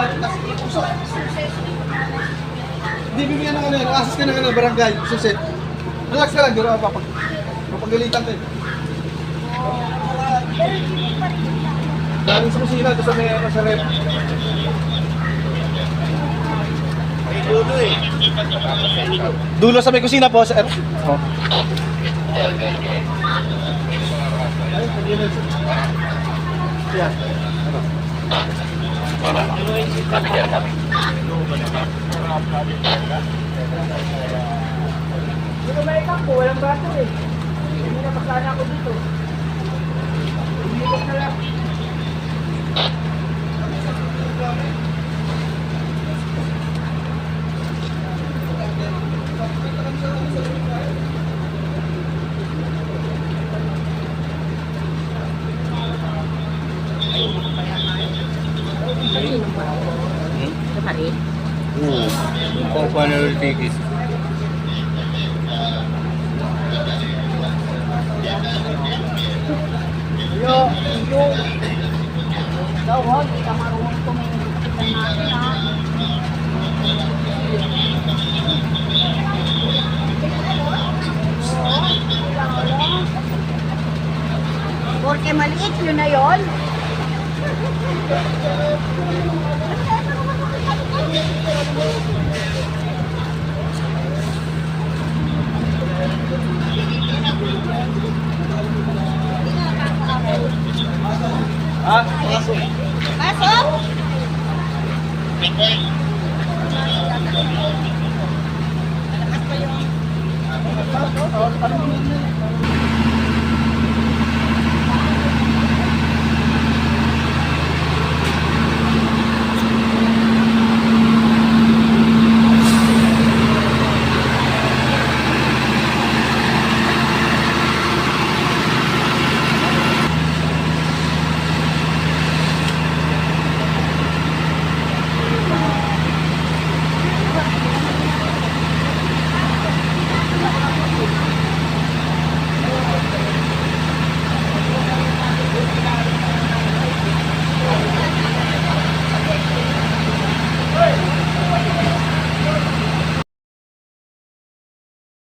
natin. Tapos ipuso. Hindi bibigyan ng ano yun. Asis ka ng ano, barangay. Susit. Relax ka lang. Di ba papag... Papagalitan ka eh. Galing sa kusina. Doon sa may ano sa rep. Dulo sa may kusina po, sir. Oh. Yeah. Dito may kampo, walang bato eh. Hindi na pasana ako dito. Na lang. Rin. Oo. Kung paano yung tickets. Yo, yo. Ikaw, huwag. Hindi ka marunong tumingin natin, ha? Porque maliit yun na yon. Ah, pasok. Pasok!